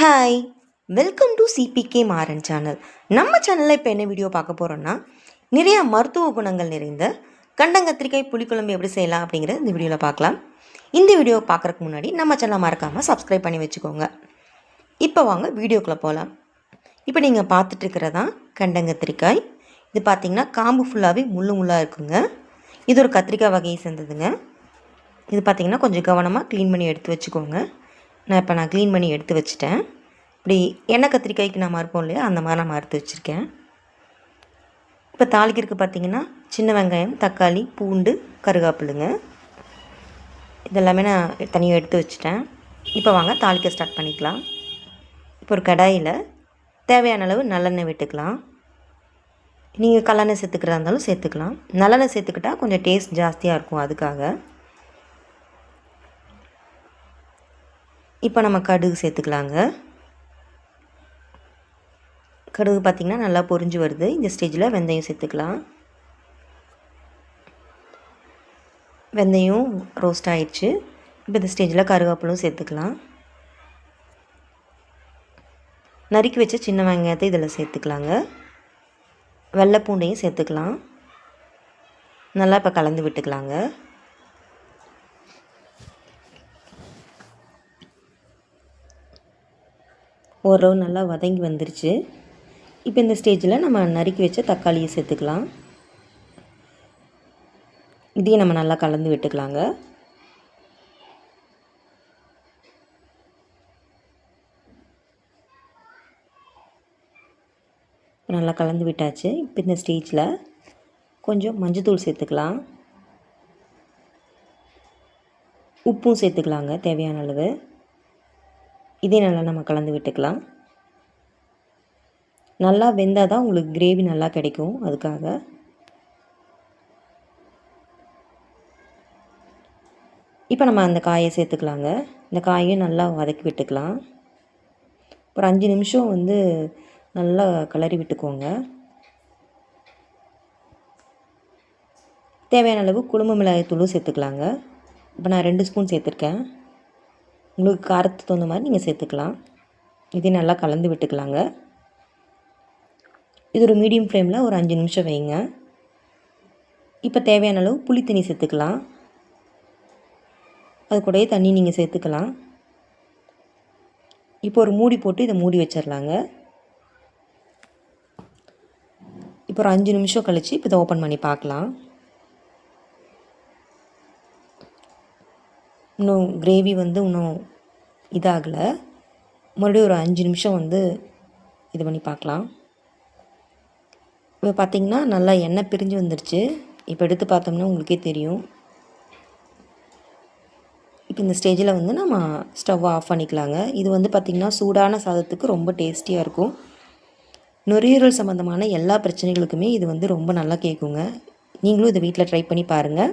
Hi welcome to CBK Maran channel நம்ம சேனலில் இப்போ என்ன வீடியோ பார்க்க போகிறோன்னா நிறைய மருத்துவ குணங்கள் நிறைந்த கண்டங்கத்திரிக்காய் புளிக்குழம்பு எப்படி செய்யலாம் அப்படிங்கிறத இந்த வீடியோவில் பார்க்கலாம். இந்த வீடியோ பார்க்குறக்கு முன்னாடி நம்ம சேனலை மறக்காமல் சப்ஸ்கிரைப் பண்ணி வச்சுக்கோங்க. இப்போ வாங்க வீடியோக்குள்ளே போகலாம் இப்போ நீங்கள் பார்த்துட்ருக்கிறதான் கண்டங்கத்திரிக்காய். இது பார்த்திங்கன்னா காம்பு ஃபுல்லாகவே முள்ளு முள்ளாக இருக்குங்க. இது ஒரு கத்திரிக்காய் வகையை சேர்ந்ததுங்க. இது பார்த்திங்கன்னா கொஞ்சம் கவனமாக க்ளீன் பண்ணி எடுத்து வச்சுக்கோங்க. நான் இப்போ நான் க்ளீன் பண்ணி எடுத்து வச்சுட்டேன். இப்படி எண்ணெய் கத்திரிக்காய்க்கு நான் மறுப்போம் இல்லையா? அந்த மாதிரி நான் மறுத்து வச்சுருக்கேன். இப்போ தாளிக்கிறதுக்கு பார்த்திங்கன்னா சின்ன வெங்காயம் தக்காளி பூண்டு கருகாப்பிள்ளுங்க. இதெல்லாமே நான் தனியாக எடுத்து வச்சுட்டேன். இப்போ வாங்க தாளிக்க ஸ்டார்ட் பண்ணிக்கலாம். இப்போ ஒரு கடாயில் தேவையான அளவு நல்லெண்ணெய் விட்டுக்கலாம். நீங்கள் கல்லெண்ணெய் சேர்த்துக்கிறதா இருந்தாலும் சேர்த்துக்கலாம். நல்லெண்ணெய் சேர்த்துக்கிட்டால் கொஞ்சம் டேஸ்ட் ஜாஸ்தியாக இருக்கும் அதுக்காக. இப்போ நம்ம கடுகு சேர்த்துக்கலாங்க. கடுகு பார்த்திங்கன்னா நல்லா பொரிஞ்சு வருது. இந்த ஸ்டேஜில் வெந்தயம் சேர்த்துக்கலாம். வெந்தயம் ரோஸ்ட் ஆயிடுச்சு. இப்போ இந்த ஸ்டேஜில் கருவேப்பிலும் சேர்த்துக்கலாம். நறுக்கி வச்ச சின்ன வெங்காயத்தை இதில் சேர்த்துக்கலாங்க. வெள்ளை பூண்டையும் சேர்த்துக்கலாம். நல்லா இப்போ கலந்து விட்டுக்கலாங்க. ஓரளவு நல்லா வதங்கி வந்துருச்சு. இப்போ இந்த ஸ்டேஜில் நம்ம நறுக்கி வச்ச தக்காளியை சேர்த்துக்கலாம். இதையும் நம்ம நல்லா கலந்து விட்டுக்கலாங்க. நல்லா கலந்து விட்டாச்சு. இப்போ இந்த ஸ்டேஜில் கொஞ்சம் மஞ்சத்தூள் சேர்த்துக்கலாம். உப்பும் சேர்த்துக்கலாங்க தேவையான அளவு. இதே நல்லா நம்ம கலந்து விட்டுக்கலாம். நல்லா வெந்தால் தான் உங்களுக்கு கிரேவி நல்லா கிடைக்கும் அதுக்காக. இப்போ நம்ம அந்த காயை சேர்த்துக்கலாங்க. இந்த காயையும் நல்லா வதக்கி விட்டுக்கலாம். ஒரு அஞ்சு நிமிஷம் வந்து நல்லா கிளறி விட்டுக்கோங்க. தேவையான அளவு குழும்பு மிளகாய் தூளும் சேர்த்துக்கலாங்க. இப்போ நான் ரெண்டு ஸ்பூன் சேர்த்துருக்கேன். உங்களுக்கு காரத்துக்கு தகுந்த மாதிரி நீங்கள் சேர்த்துக்கலாம். இதையும் நல்லா கலந்து விட்டுக்கலாங்க. இது ஒரு மீடியம் ஃப்ளேமில் ஒரு அஞ்சு நிமிஷம் வைங்க. இப்போ தேவையான அளவு புளி தண்ணி சேர்த்துக்கலாம். அது கூடயே தண்ணி நீங்கள் சேர்த்துக்கலாம். இப்போ ஒரு மூடி போட்டு இதை மூடி வச்சிடலாங்க இப்போ ஒரு அஞ்சு நிமிஷம் கழித்து இப்போ இதை ஓப்பன் பண்ணி பார்க்கலாம். இன்னும் கிரேவி வந்து இன்னும் இதாகலை. மறுபடியும் ஒரு அஞ்சு நிமிஷம் வந்து இது பண்ணி பார்க்கலாம் இப்போ பார்த்திங்கன்னா நல்லா எண்ணெய் பிரிஞ்சு வந்துருச்சு. இப்போ எடுத்து பார்த்தோம்னா உங்களுக்கே தெரியும். இப்போ இந்த ஸ்டேஜில் வந்து நம்ம ஸ்டவ் ஆஃப் பண்ணிக்கலாங்க. இது வந்து பார்த்திங்கன்னா சூடான சாதத்துக்கு ரொம்ப டேஸ்டியாக இருக்கும். நுரையீரல் சம்மந்தமான எல்லா பிரச்சனைகளுக்குமே இது வந்து ரொம்ப நல்லா கேட்குங்க நீங்களும் இதை வீட்டில் ட்ரை பண்ணி பாருங்கள்